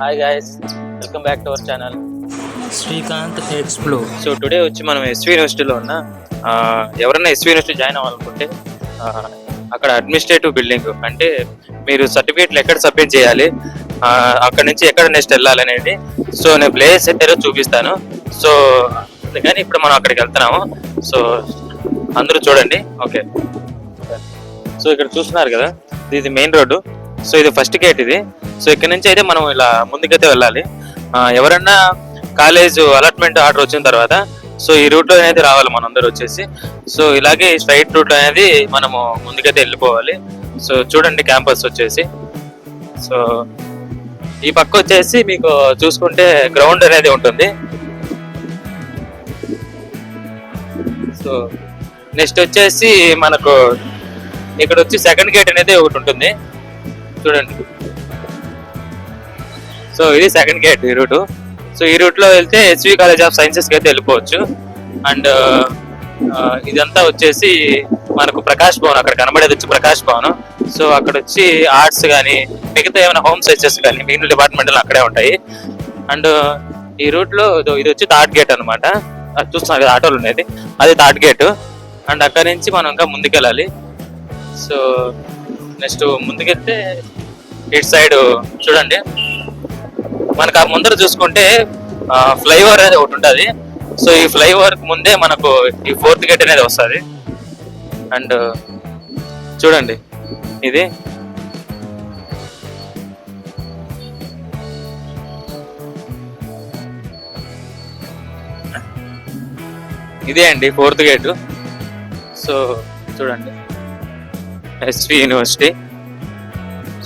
Hi guys welcome back to our channel Srikanth explore so today వచ్చి మనం SV యూనివర్సిటీలో ఉన్న ఎవరైనా ఎస్వి యూనివర్సిటీ జాయిన్ అవ్వాలనుకుంటే అక్కడ అడ్మినిస్ట్రేటివ్ బిల్డింగ్ అంటే మీరు సర్టిఫికేట్లు ఎక్కడ సబ్మిట్ చేయాలి అక్కడ నుంచి ఎక్కడ నెక్స్ట్ వెళ్ళాలి అనేది. సో నేను ప్లేస్ అయితే చూపిస్తాను. సో అందుకని ఇప్పుడు మనం అక్కడికి వెళ్తున్నాము. సో అందరూ చూడండి. ఓకే సో ఇక్కడ చూస్తున్నారు కదా? ఇది మెయిన్ రోడ్డు సో ఇది ఫస్ట్ గేట్ ఇది. సో ఇక్కడ నుంచి అయితే మనం ఇలా ముందుకైతే వెళ్ళాలి. ఎవరన్నా కాలేజ్ అలాట్మెంట్ ఆర్డర్ వచ్చిన తర్వాత సో ఈ రూట్ అనేది రావాలి మనందరూ వచ్చేసి. సో ఇలాగే స్ట్రైట్ రూట్ అనేది మనము ముందుకైతే వెళ్ళిపోవాలి. సో చూడండి క్యాంపస్ వచ్చేసి. సో ఈ పక్క వచ్చేసి మీకు చూసుకుంటే గ్రౌండ్ అనేది ఉంటుంది. సో నెక్స్ట్ వచ్చేసి మనకు ఇక్కడ వచ్చి సెకండ్ గేట్ అనేది ఒకటి ఉంటుంది. చూడండి. సో ఇది సెకండ్ గేట్ ఈ రూట్ సో ఈ రూట్లో వెళ్తే హెచ్వి కాలేజ్ ఆఫ్ సైన్సెస్కి అయితే వెళ్ళిపోవచ్చు. అండ్ ఇదంతా వచ్చేసి మనకు ప్రకాష్ భవన్ అక్కడ కనబడేది వచ్చి ప్రకాష్ భవన్. సో అక్కడ వచ్చి ఆర్ట్స్ కానీ మిగతా ఏమైనా హోమ్ సైన్సెస్ కానీ మిగిలిన డిపార్ట్మెంట్లు అక్కడే ఉంటాయి. అండ్ ఈ రూట్లో ఇది వచ్చి థర్డ్ గేట్ అనమాట అది చూస్తున్నాం కదా ఆటోలు ఉండేది అది థర్డ్ గేట్ అండ్ అక్కడ నుంచి మనం ఇంకా ముందుకెళ్ళాలి. సో నెక్స్ట్ ముందుకెళ్తే ఇటు సైడ్ చూడండి. మనకు ఆ ముందర చూసుకుంటే ఫ్లైఓవర్ అనేది ఒకటి ఉంటుంది. సో ఈ ఫ్లైఓవర్ ముందే మనకు ఈ ఫోర్త్ గేట్ అనేది వస్తుంది. అండ్ చూడండి ఇది. ఇదే అండి ఫోర్త్ గేట్. సో చూడండి. ఎస్వి యూనివర్సిటీ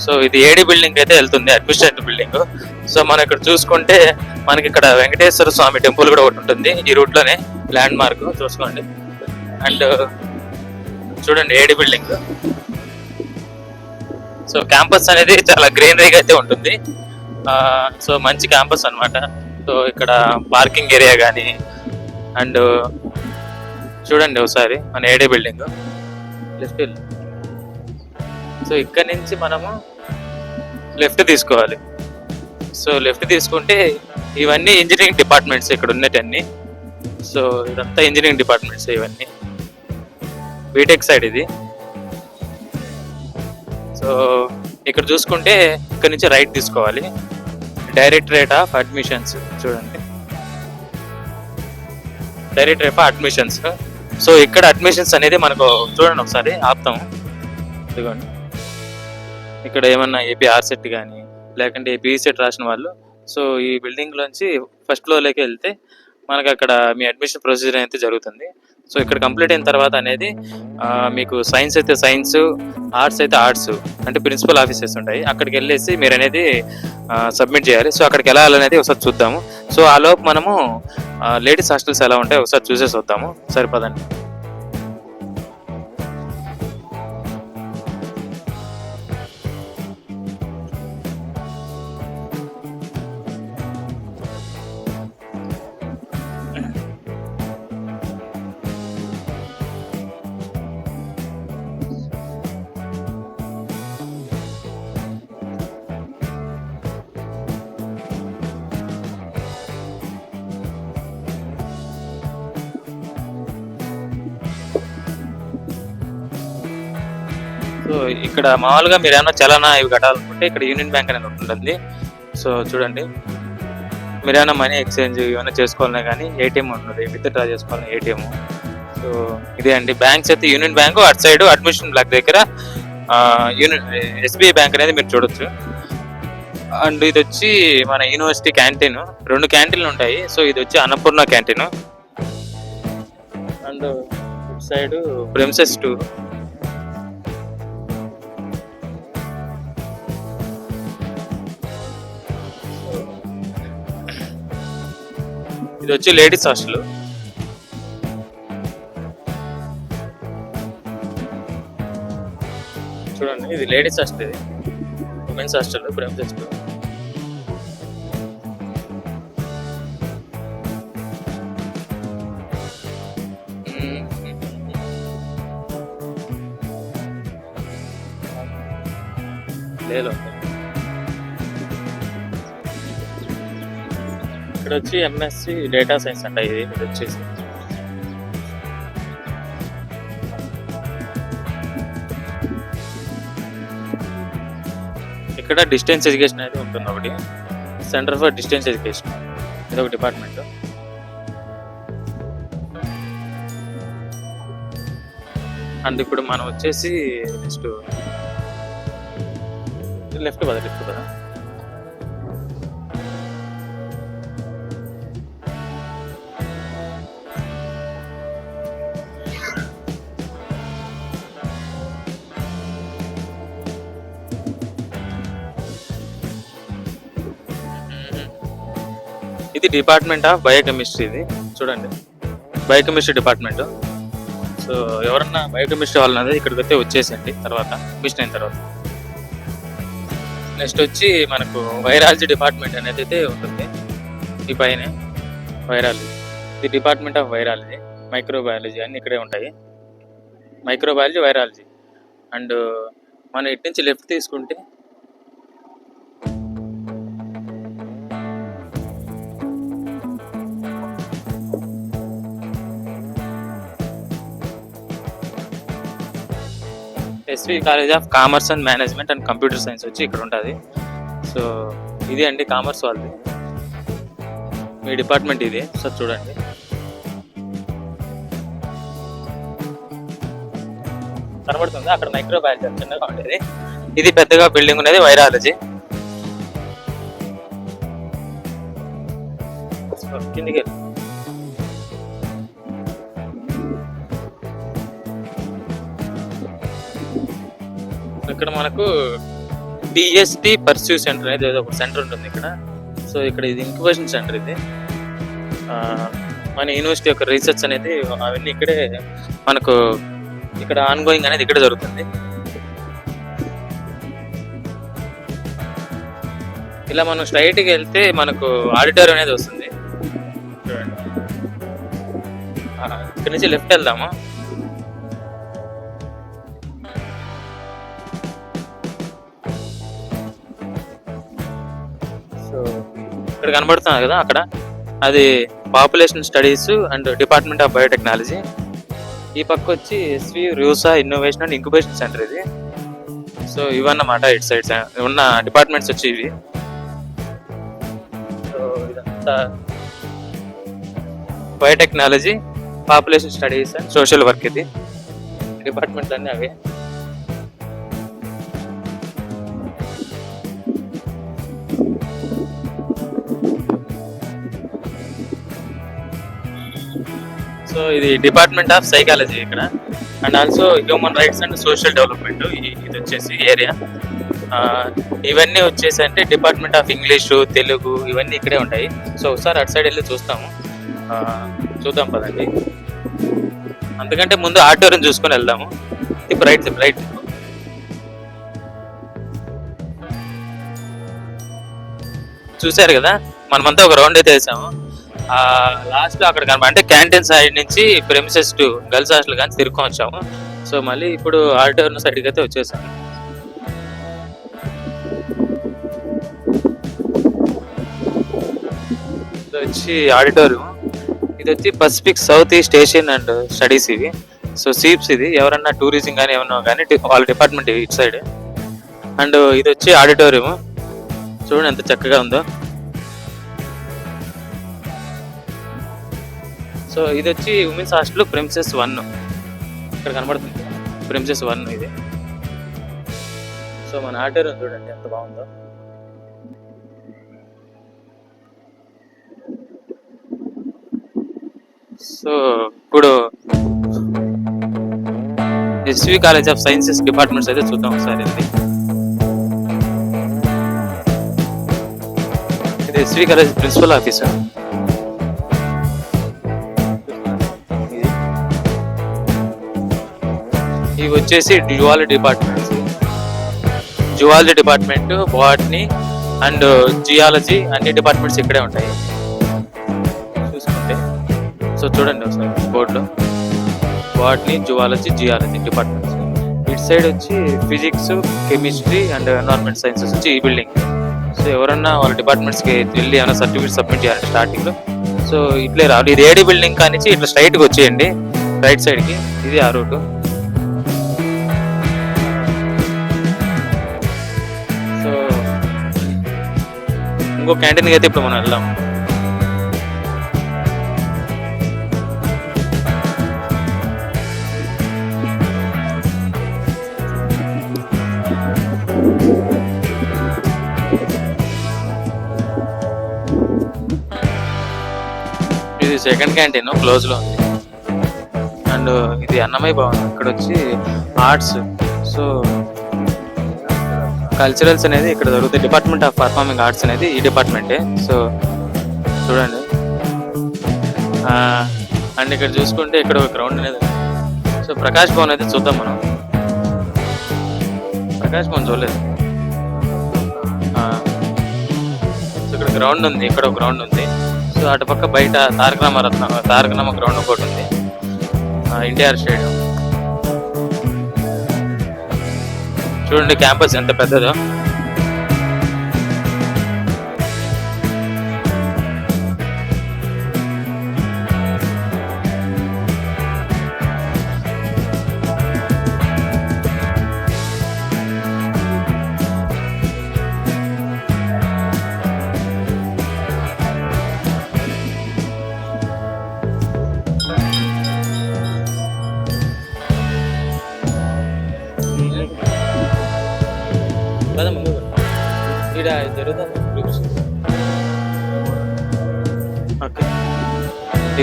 సో ఇది ఏడి బిల్డింగ్ అయితే వెళ్తుంది అడ్మినిస్ట్రేటివ్ బిల్డింగ్ సో మనం ఇక్కడ చూసుకుంటే మనకి ఇక్కడ వెంకటేశ్వర స్వామి టెంపుల్ కూడా ఒకటి ఉంటుంది. ఈ రూట్లోనే ల్యాండ్ మార్క్ చూసుకోండి. అండ్ చూడండి ఏడి బిల్డింగ్ సో క్యాంపస్ అనేది చాలా గ్రీనరీగా అయితే ఉంటుంది. సో మంచి క్యాంపస్ అన్నమాట. సో ఇక్కడ పార్కింగ్ ఏరియా కానీ అండ్ చూడండి ఒకసారి మన ఏడి బిల్డింగ్ లెఫ్ట్ సో ఇక్కడ నుంచి మనము లెఫ్ట్ తీసుకోవాలి. సో లెఫ్ట్ తీసుకుంటే ఇవన్నీ ఇంజనీరింగ్ డిపార్ట్మెంట్స్ ఇక్కడ ఉన్నటన్ని. సో ఇదంతా ఇంజనీరింగ్ డిపార్ట్మెంట్స్ ఇవన్నీ. బీటెక్ సైడ్ ఇది. సో ఇక్కడ చూసుకుంటే ఇక్కడ నుంచి రైట్ తీసుకోవాలి. డైరెక్టరేట్ ఆఫ్ అడ్మిషన్స్ చూడండి. డైరెక్టరేట్ ఆఫ్ అడ్మిషన్స్ సో ఇక్కడ అడ్మిషన్స్ అనేది మనకు చూడండి ఒకసారి ఆపుతాము. ఇదిగోండి. ఇక్కడ ఏమన్నా ఏపీ ఆర్సెట్ కానీ లేకుంటే బీసెట్ రాసిన వాళ్ళు. సో ఈ బిల్డింగ్ లోంచి ఫస్ట్ ఫ్లోర్లోకి వెళ్తే మనకు అక్కడ మీ అడ్మిషన్ ప్రొసీజర్ అయితే జరుగుతుంది. సో ఇక్కడ కంప్లీట్ అయిన తర్వాత అనేది మీకు సైన్స్ అయితే సైన్స్ ఆర్ట్స్ అయితే ఆర్ట్స్ అంటే ప్రిన్సిపల్ ఆఫీసెస్ ఉంటాయి. అక్కడికి వెళ్ళేసి మీరు అనేది సబ్మిట్ చేయాలి. సో అక్కడికి వెళ్ళాలనేది ఒకసారి చూద్దాము. సో ఆ లోపు మనము లేడీస్ హాస్టల్స్ ఎలా ఉంటాయి ఒకసారి చూసేసి వద్దాము. సరిపదండి. సో ఇక్కడ మామూలుగా మీరు ఏమైనా చలానా ఇవి కట్టాలనుకుంటే ఇక్కడ యూనియన్ బ్యాంక్ అనేది ఒకటి ఉంటుంది. సో చూడండి. మీరు ఏమైనా మనీ ఎక్స్చేంజ్ ఏమైనా చేసుకోవాలన్నా కానీ ఏటీఎం ఉంటుంది. విత్ డ్రా చేసుకోవాలన్నా ఏటీఎం. సో ఇదే అండి. బ్యాంక్స్ అయితే యూనియన్ బ్యాంక్ అటు సైడ్ అడ్మిషన్ బ్లాక్ దగ్గర యూనియన్ ఎస్బీఐ బ్యాంక్ అనేది మీరు చూడొచ్చు. అండ్ ఇది వచ్చి మన యూనివర్సిటీ క్యాంటీన్. రెండు క్యాంటీన్లు ఉంటాయి. సో ఇది వచ్చి అన్నపూర్ణ క్యాంటీన్. అండ్ ఇటు సైడ్ ప్రిన్సెస్ టూ. ఇది వచ్చి లేడీస్ హాస్టల్. చూడండి ఇది లేడీస్ హాస్టల్ ఇది. ఉమెన్స్ హాస్టల్ ప్రేమ్ హాస్టల్ లేదు వచ్చి ఎంఎస్సి డేటా సైన్స్ అంట ఇది ఇది వచ్చేసి. ఇక్కడ డిస్టెన్స్ ఎడ్యుకేషన్ అయితే ఉంటుంది ఒకటి. సెంటర్ ఫర్ డిస్టెన్స్ ఎడ్యుకేషన్ ఇది ఒక డిపార్ట్మెంట్ అండ్ ఇప్పుడు మనం వచ్చేసి నెక్స్ట్ లెఫ్ట్ పద లెఫ్ట్ పద ఇది డిపార్ట్మెంట్? ఆఫ్ బయోకెమిస్ట్రీ ఇది. చూడండి. Biochemistry department. సో ఎవరన్నా బయోకెమిస్ట్రీ వాళ్ళు ఇక్కడికి అయితే వచ్చేసండి తర్వాత మిషన్ అయిన తర్వాత. నెక్స్ట్ వచ్చి మనకు వైరాలజీ డిపార్ట్మెంట్ అనేది అయితే ఉంటుంది. ఈ పైన వైరాలజీ. ఇది డిపార్ట్మెంట్ ఆఫ్ వైరాలజీ మైక్రోబయాలజీ అన్ని ఇక్కడే ఉంటాయి. Microbiology virology. అండ్ మనం ఇటు నుంచి లెఫ్ట్ తీసుకుంటే SV college of commerce and management and computer science వచ్చి ఇక్కడ ఉంటుంది. సో ఇది అండి కామర్స్ వాళ్ళది. మీ డిపార్ట్మెంట్ ఇది. సో చూడండి. కనబడుతుంది? అక్కడ మైక్రోబయాలజీ చిన్నగా ఉండేది ఇది పెద్దగా బిల్డింగ్ ఉన్నది వైరాలజీ సో కిందికి ఇక్కడ మనకు డిఎస్టి పర్స్యూ సెంటర్ అనేది ఏదో ఒక సెంటర్ ఉంటుంది ఇక్కడ. సో ఇక్కడ ఇది ఇంక్యుబేషన్ సెంటర్ ఇది. మన యూనివర్సిటీ యొక్క రీసెర్చ్ అనేది అవన్నీ ఇక్కడే మనకు ఇక్కడ ఆన్గోయింగ్ అనేది ఇక్కడ జరుగుతుంది. ఇలా మనం స్ట్రైట్కి వెళ్తే మనకు ఆడిటర్ అనేది వస్తుంది. చూడండి. ఇక్కడ నుంచి లెఫ్ట్ వెళ్దాము. ఇక్కడ కనబడుతున్నారు కదా అక్కడ. అది population studies and department of biotechnology ఈ పక్క వచ్చి SV Rusa innovation and incubation centre ఇది. సో ఇవన్నమాట ఇటు సైడ్ ఉన్న డిపార్ట్మెంట్స్ వచ్చి ఇవి. సో ఇదంతా biotechnology population studies and social work ఇది. డిపార్ట్మెంట్స్ అన్నీ అవే. సో ఇది డిపార్ట్మెంట్ ఆఫ్ సైకాలజీ ఇక్కడ. And also human rights and social development ఇది వచ్చేసి ఏరియా. ఇవన్నీ వచ్చేసి అంటే డిపార్ట్మెంట్ ఆఫ్ ఇంగ్లీషు తెలుగు ఇవన్నీ ఇక్కడే ఉంటాయి. సో ఒకసారి అటు సైడ్ వెళ్ళి చూస్తాము. చూద్దాం పదండి. అందుకంటే ముందు ఆటోరం చూసుకొని వెళ్దాము. ఇప్పుడు రైట్ రైట్. చూశారు కదా? మనమంతా ఒక రౌండ్ అయితే వేసాము. లాస్ట్లో అక్కడ కనబ అంటే క్యాంటీన్ సైడ్ నుంచి ప్రెమిసెస్ టు గర్ల్స్ హాస్టల్ కానీ తిరుక్కొని వచ్చాము. సో మళ్ళీ ఇప్పుడు ఆడిటోరియం సైడ్కి అయితే వచ్చేసాము ఇది వచ్చి ఆడిటోరియం. ఇది వచ్చి pacific south east asian and studies ఇవి. సో సీప్స్ ఇది. ఎవరన్నా టూరిజం కానీ ఏమన్నా కానీ వాళ్ళ డిపార్ట్మెంట్ ఇటు సైడ్ అండ్ ఇది వచ్చి ఆడిటోరియం. చూడండి ఎంత చక్కగా ఉందో. సో ఇది వచ్చి ఉమెన్స్ హాస్టల్ ప్రిన్సెస్ వన్. ఇక్కడ కనబడుతుంది. ప్రిన్సెస్ వన్ ఇది. సో మన ఆర్డర్ చూడండి ఎంత బాగుందో. సో ఇప్పుడు SV college of sciences departments అయితే చూద్దాం ఒకసారి ఇది ఎస్వి కాలేజ్ ప్రిన్సిపల్ ఆఫీసర్ వచ్చేసి zoology departments zoology department botany and geology అన్ని డిపార్ట్మెంట్స్ ఇక్కడే ఉంటాయి. చూసుకుంటే. సో చూడండి ఒకసారి బోర్డులో. Botany zoology geology departments. ఇటు సైడ్ వచ్చి physics chemistry and environment sciences వచ్చి ఈ బిల్డింగ్. సో ఎవరన్నా వాళ్ళ డిపార్ట్మెంట్స్కి వెళ్ళి ఏమైనా సర్టిఫికేట్ సబ్మిట్ చేయాలంటే స్టార్టింగ్లో. సో ఇట్లే రావాలి. ఇది ఏడీ బిల్డింగ్ కానిచ్చి ఇట్లా స్ట్రైట్గా వచ్చేయండి. రైట్ సైడ్కి. ఇది ఆ రూటు. ఇంకో క్యాంటీన్కి అయితే ఇప్పుడు మనం వెళ్దాం. ఇది సెకండ్ క్యాంటీన్ క్లోజ్లో ఉంది. అండ్ ఇది అన్నమయ్య భవన్. ఇక్కడ వచ్చి ఆర్ట్స్ సో కల్చరల్స్ అనేది ఇక్కడ దొరుకుతాయి. డిపార్ట్మెంట్ ఆఫ్ పర్ఫార్మింగ్ ఆర్ట్స్ అనేది ఈ డిపార్ట్మెంటే సో చూడండి. అండ్ ఇక్కడ చూసుకుంటే ఇక్కడ ఒక గ్రౌండ్ అనేది సో ప్రకాష్ భవన్ అయితే చూద్దాం మనం. ప్రకాష్ భవన్ చూడలేదు. సో ఇక్కడ గ్రౌండ్ ఉంది. ఇక్కడ ఒక గ్రౌండ్ ఉంది. సో అటుపక్క బయట తారక రామరత్న తారక రామ గ్రౌండ్ ఒకటి ఉంది ఎన్టీఆర్ స్టేడియం. చూడండి క్యాంపస్ ఎంత పెద్దదో.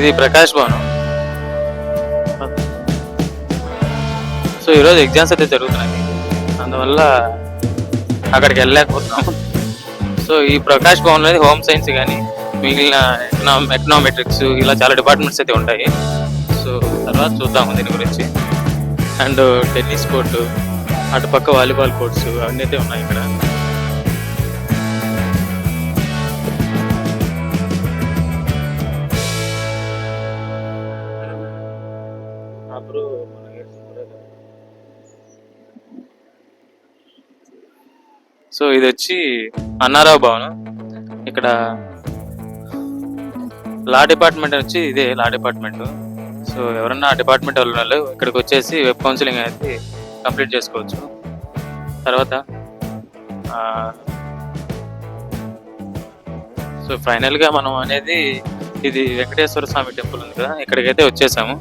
ఇది ప్రకాష్ భవన్ సో ఈరోజు ఎగ్జామ్స్ అయితే జరుగుతున్నాయి. అందువల్ల అక్కడికి వెళ్ళలేకపోతున్నాం. సో ఈ ప్రకాష్ భవన్ అనేది హోమ్ సైన్స్ కానీ మిగిలిన ఎకనామ్ ఎకనామెట్రిక్స్ ఇలా చాలా డిపార్ట్మెంట్స్ అయితే ఉంటాయి. సో తర్వాత చూద్దాము దీని గురించి. అండ్ టెన్నిస్ కోర్టు అటుపక్క వాలీబాల్ కోర్ట్స్ అవన్నీ అయితే ఉన్నాయి ఇక్కడ. సో ఇది వచ్చి అన్నారావు భవన్. ఇక్కడ లా డిపార్ట్మెంట్ వచ్చి ఇదే లా డిపార్ట్మెంట్. సో ఎవరన్నా డిపార్ట్మెంట్ వాళ్ళు ఇక్కడికి వచ్చేసి వెబ్ కౌన్సిలింగ్ అనేది కంప్లీట్ చేసుకోవచ్చు. తర్వాత సో ఫైనల్గా మనం అనేది ఇది వెంకటేశ్వర స్వామి టెంపుల్ ఉంది కదా ఇక్కడికైతే వచ్చేసాము.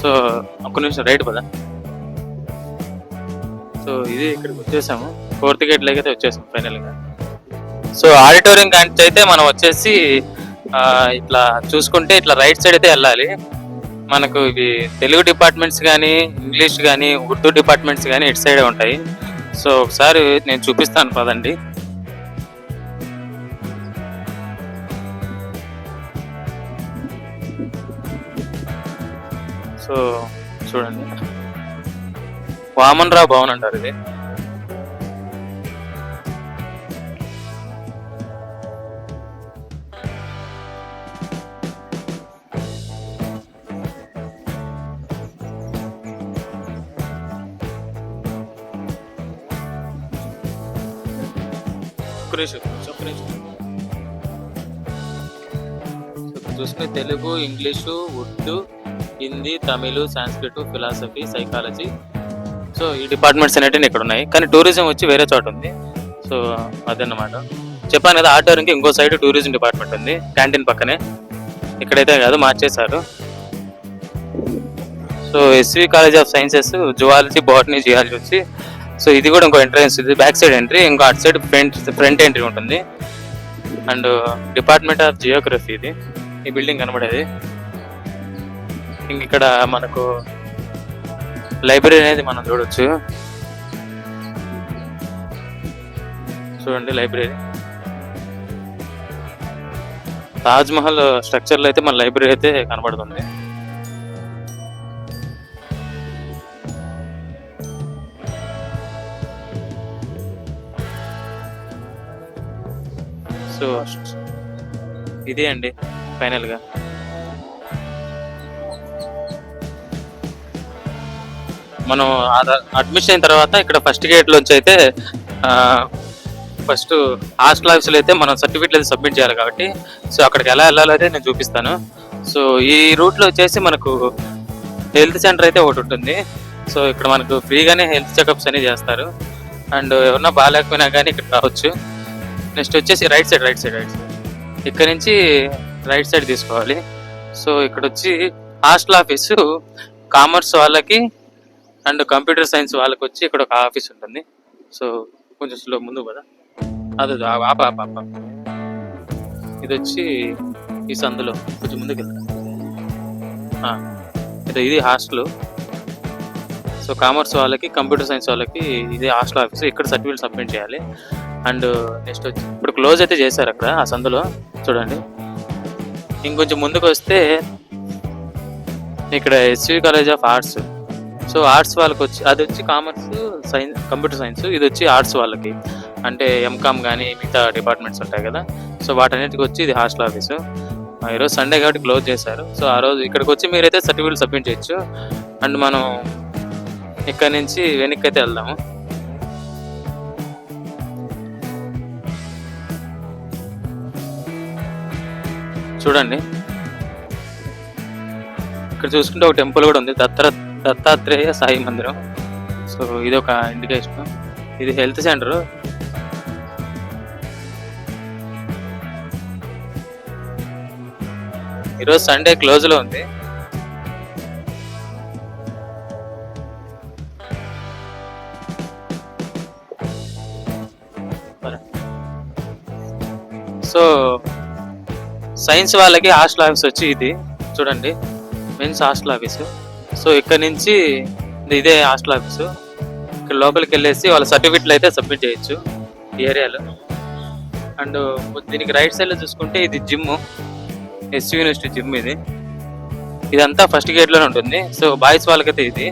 సో ఒక్క నిమిషం రైట్ పదా సో ఇది ఇక్కడికి వచ్చేసాము. ఫోర్త్ గేట్ లెక్క అయితే వచ్చేసాం ఫైనల్గా. సో ఆడిటోరియం కంటే అయితే మనం వచ్చేసి ఇట్లా చూసుకుంటే ఇట్లా రైట్ సైడ్ అయితే వెళ్ళాలి. మనకు ఇవి తెలుగు డిపార్ట్మెంట్స్ కానీ ఇంగ్లీష్ కానీ ఉర్దూ డిపార్ట్మెంట్స్ కానీ ఇటు సైడే ఉంటాయి. సో ఒకసారి నేను చూపిస్తాను పదండి. సో చూడండి. వామన్ రావు భవన్ అంటారు ఇది. ఒక్క చూసుకునే Telugu English Urdu Hindi Tamil Sanskrit philosophy psychology. So ఈ డిపార్ట్మెంట్స్ అనేటివి ఇక్కడ ఉన్నాయి. కానీ టూరిజం వచ్చి వేరే చోట ఉంది. సో అదన్నమాట. చెప్పాను కదా ఆటోరింగ్కి ఇంకో సైడ్ టూరిజం డిపార్ట్మెంట్ ఉంది. క్యాంటీన్ పక్కనే. ఇక్కడైతే కాదు మార్చేశారు. So SV college of sciences zoology botany geology వచ్చి. సో ఇది కూడా ఇంకో ఎంట్రన్స్. ఇది బ్యాక్ సైడ్ ఎంట్రీ ఇంకో అటు సైడ్ ఫ్రంట్ ఫ్రంట్ ఎంట్రీ ఉంటుంది. అండ్ డిపార్ట్మెంట్ ఆఫ్ జియోగ్రఫీ ఇది. ఈ బిల్డింగ్ కనబడేది. ఇంక ఇక్కడ మనకు లైబ్రరీ అనేది మనం చూడొచ్చు. చూడండి లైబ్రరీ తాజ్ మహల్ స్ట్రక్చర్లో అయితే మన లైబ్రరీ అయితే కనబడుతుంది. సో ఇదే అండి ఫైనల్ మనం అడ్మిషన్ అయిన తర్వాత ఇక్కడ ఫస్ట్ గేట్ లోంచి అయితే ఫస్ట్ హాస్టల్ ఆఫీసులో అయితే మనం సర్టిఫికేట్ అయితే సబ్మిట్ చేయాలి కాబట్టి సో అక్కడికి ఎలా వెళ్ళాలో అయితే నేను చూపిస్తాను. సో ఈ రూట్లో వచ్చేసి మనకు హెల్త్ సెంటర్ అయితే ఒకటి ఉంటుంది. సో ఇక్కడ మనకు ఫ్రీగానే హెల్త్ చెకప్స్ అనేవి చేస్తారు. అండ్ ఎవరన్నా బాగాలేకపోయినా కానీ ఇక్కడ రావచ్చు. నెక్స్ట్ వచ్చేసి right side right side right side. ఇక్కడ నుంచి రైట్ సైడ్ తీసుకోవాలి. సో ఇక్కడ వచ్చి హాస్టల్ ఆఫీసు కామర్స్ వాళ్ళకి అండ్ కంప్యూటర్ సైన్స్ వాళ్ళకి వచ్చి ఇక్కడ ఒక ఆఫీస్ ఉంటుంది. సో కొంచెం స్లో ముందు కదా అదే ఆప ఆప ఆప ఇది వచ్చి ఈ సందులో. కొంచెం ముందుకు వెళ్తా ఇది ఇది హాస్టల్. సో కామర్స్ వాళ్ళకి కంప్యూటర్ సైన్స్ వాళ్ళకి ఇది హాస్టల్ ఆఫీస్. ఇక్కడ సర్టిఫికేట్ సబ్మిట్ చేయాలి. అండ్ నెక్స్ట్ వచ్చి ఇప్పుడు క్లోజ్ అయితే చేశారు అక్కడ ఆ సందులో. చూడండి. ఇంకొంచెం ముందుకు వస్తే ఇక్కడ SV college of arts. So arts వాళ్ళకి వచ్చి అది వచ్చి కామర్స్ సైన్స్ కంప్యూటర్ సైన్స్ ఇది వచ్చి ఆర్ట్స్ వాళ్ళకి. అంటే ఎంకామ్ కానీ మిగతా డిపార్ట్మెంట్స్ ఉంటాయి కదా. సో వాటన్నిటికి వచ్చి ఇది హాస్టల్ ఆఫీసు. ఆ, ఈరోజు సండే కాబట్టి క్లోజ్ చేశారు. సో ఆ రోజు ఇక్కడికి వచ్చి మీరైతే సర్టిఫికేట్ సబ్మిట్ చేయొచ్చు. అండ్ మనం ఇక్కడ నుంచి వెనక్కి అయితే వెళ్దాము. చూడండి. ఇక్కడ చూసుకుంటే ఒక టెంపుల్ కూడా ఉంది. దత్తరత్ దత్తాత్రేయ సాయి మందిరం. సో ఇది ఒక ఇండికేషన్ ఇది హెల్త్ సెంటర్ ఈరోజు సండే క్లోజ్లో ఉంది. సో సైన్స్ వాళ్ళకి హాస్టల్ ఆఫీస్ వచ్చి ఇది. చూడండి మెన్స్ హాస్టల్ ఆఫీసు సో ఇక్కడ నుంచి ఇదే హాస్టల్ ఆఫీసు. ఇక్కడ లోపలికి వెళ్ళేసి వాళ్ళ సర్టిఫికెట్లు అయితే సబ్మిట్ చేయొచ్చు ఈ ఏరియాలో. అండ్ దీనికి రైట్ సైడ్లో చూసుకుంటే ఇది జిమ్. ఎస్ యూనివర్సిటీ జిమ్ ఇది. ఇదంతా ఫస్ట్ గేట్లోనే ఉంటుంది. సో బాయ్స్ వాళ్ళకైతే ఇది.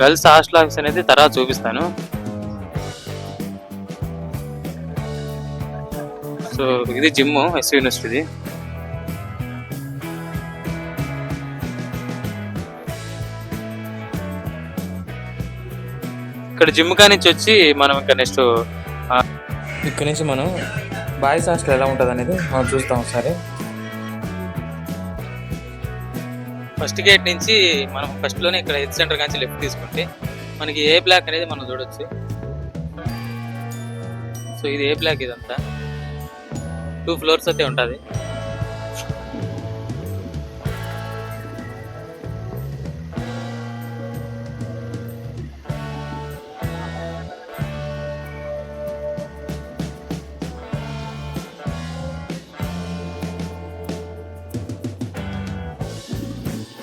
గర్ల్స్ హాస్టల్ ఆఫీస్ అనేది తర్వాత చూపిస్తాను. సో ఇది జిమ్ ఎస్ యూనివర్సిటీది. ఇక్కడ జిమ్ కా నుంచి వచ్చి మనం ఇంకా నెక్స్ట్ ఇక్కడ నుంచి మనం బాయ్స్ హాస్టల్ ఎలా ఉంటుంది అనేది మనం చూస్తాం ఒకసారి. ఫస్ట్ గేట్ నుంచి మనం ఫస్ట్లోనే ఇక్కడ హెల్త్ సెంటర్ నుంచి లెఫ్ట్ తీసుకుంటే మనకి ఏ బ్లాక్ అనేది మనం చూడొచ్చు. సో ఇది ఏ బ్లాక్ ఇదంతా. టూ ఫ్లోర్స్ అయితే ఉంటుంది.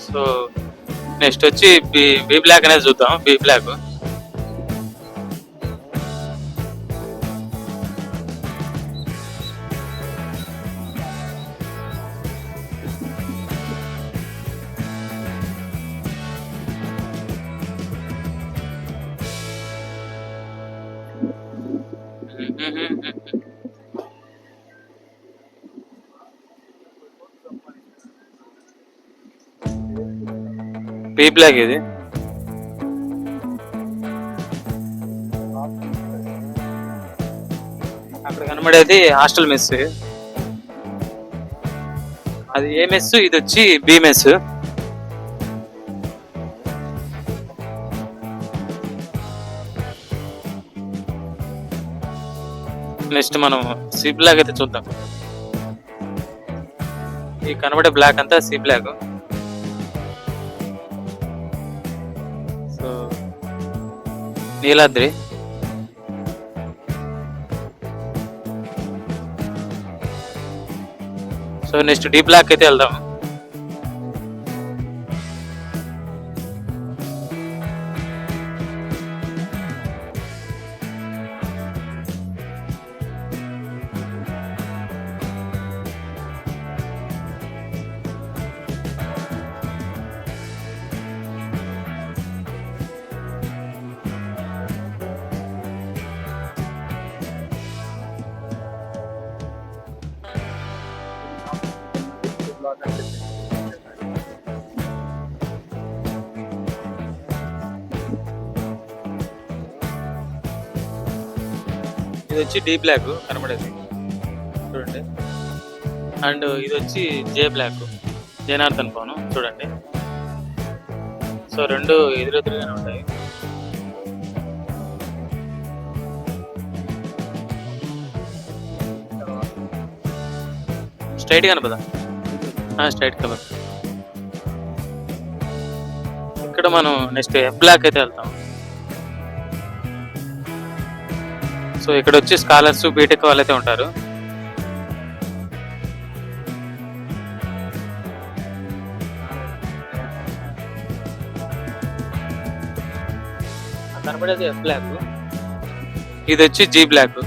సో నెక్స్ట్ వచ్చి బి బి బ్లాక్ అనేది చూద్దాం బి బ్లాక్ బి బ్లాక్ ఇది. అక్కడ కనబడేది హాస్టల్ మెస్. అది ఏ మెస్? ఇది వచ్చి బి మెస్. నెక్స్ట్ మనం సి బ్లాక్ అయితే చూద్దాం. ఈ కనబడే బ్లాక్ అంతా C block. Neeladri. So next D block అయితే వెళ్దాం వచ్చి డీ బ్లాక్ కనబడేది. చూడండి. అండ్ ఇది వచ్చి జే బ్లాక్ జనార్దన్ ఫోను చూడండి. సో రెండు ఎదురెదురుగానే ఉంటాయి. స్ట్రైట్ కనపదా స్ట్రైట్ కలర్ ఇక్కడ మనం నెక్స్ట్ ఎఫ్ బ్లాక్ అయితే వెళ్తాం. సో ఇక్కడ వచ్చి స్కాలర్స్ బీటెక్ వాళ్ళైతే ఉంటారు. కనబడేది ఎఫ్ బ్లాక్ ఇది వచ్చి జీ బ్లాక్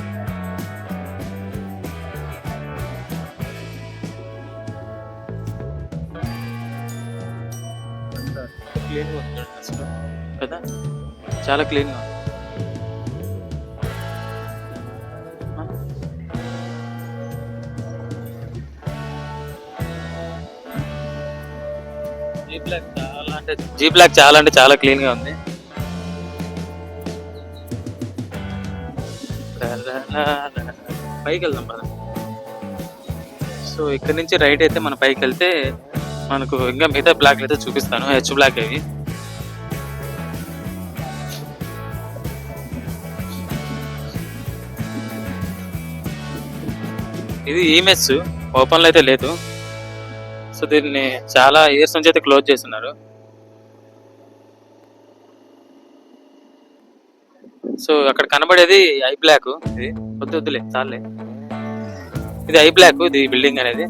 కదా? చాలా క్లీన్గా చాలా అంటే జీ బ్లాక్ చాలా అంటే చాలా క్లీన్గా ఉంది. పైకి వెళ్దాం సో ఇక్కడ నుంచి రైట్ అయితే మన పైకి వెళ్తే మనకు ఇంకా మిగతా బ్లాక్లు అయితే చూపిస్తాను. హెచ్ బ్లాక్ అవి. ఇది ఈ మెస్. ఓపెన్లో అయితే లేదు. సో దీన్ని చాలా ఇయర్స్ నుంచి అయితే క్లోజ్ చేస్తున్నారు. సో అక్కడ కనబడేది ఐ బ్లాక్. ఇది వద్దు వద్దులే చాలే. ఇది ఐ బ్లాక్ ఇది బిల్డింగ్ అనేది.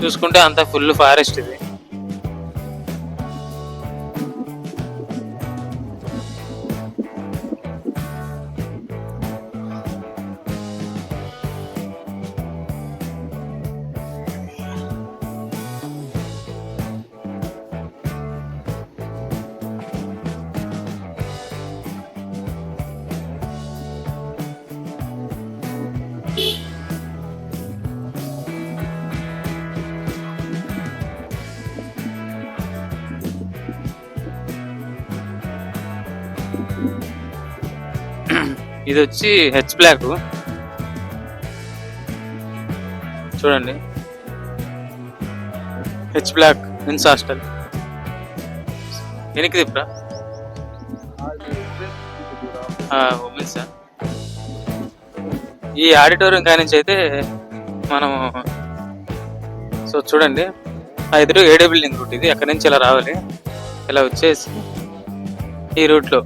చూసుకుంటే అంతా ఫుల్ ఫారెస్ట్ ఇది. ఇది వచ్చి హెచ్ బ్లాక్ చూడండి. హెచ్ బ్లాక్ మెన్స్ హాస్టల్ ఎనికి తిప్పరా ఉమెన్స్ ఈ ఆడిటోరియం కాడి నుంచి అయితే మనం సో చూడండి. ఆ ఎదురు ఏడే బిల్డింగ్ రూట్ ఇది. అక్కడి నుంచి ఇలా రావాలి? ఇలా వచ్చేసి ఈ రూట్లో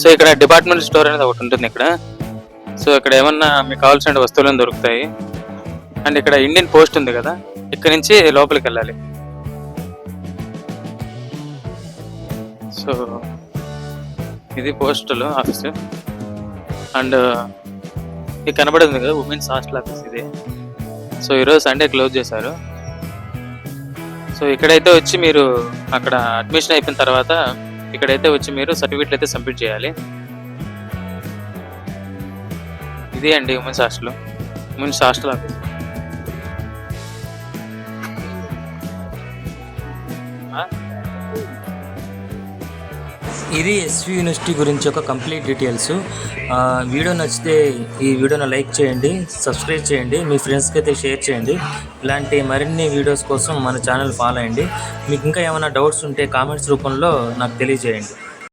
సో ఇక్కడ డిపార్ట్మెంట్ స్టోర్ అనేది ఒకటి ఉంటుంది ఇక్కడ. సో ఇక్కడ ఏమన్నా మీకు కావాల్సిన వస్తువులు దొరుకుతాయి? అండ్ ఇక్కడ ఇండియన్ పోస్ట్ ఉంది కదా ఇక్కడ నుంచి లోపలికి వెళ్ళాలి. సో ఇది పోస్టల్ ఆఫీస్. అండ్ ఇది కనబడింది కదా ఉమెన్స్ హాస్టల్ ఆఫీస్ ఇది. సో ఈరోజు సండే క్లోజ్ చేశారు. సో ఇక్కడైతే వచ్చి మీరు అక్కడ అడ్మిషన్ అయిపోయిన తర్వాత ఇక్కడైతే వచ్చి మీరు సర్టిఫికెట్లు అయితే సబ్మిట్ చేయాలి. ఇదే అండి women's hostel. Women's hostel office. ఇది ఎస్వి యూనివర్సిటీ గురించి ఒక కంప్లీట్ డీటెయిల్స్. వీడియో నచ్చితే ఈ వీడియోను లైక్ చేయండి సబ్స్క్రైబ్ చేయండి మీ ఫ్రెండ్స్కి అయితే షేర్ చేయండి. ఇలాంటి మరిన్ని వీడియోస్ కోసం మన ఛానల్ ఫాలో అయ్యండి. మీకు ఇంకా ఏమైనా డౌట్స్ ఉంటే కామెంట్స్ రూపంలో నాకు తెలియజేయండి.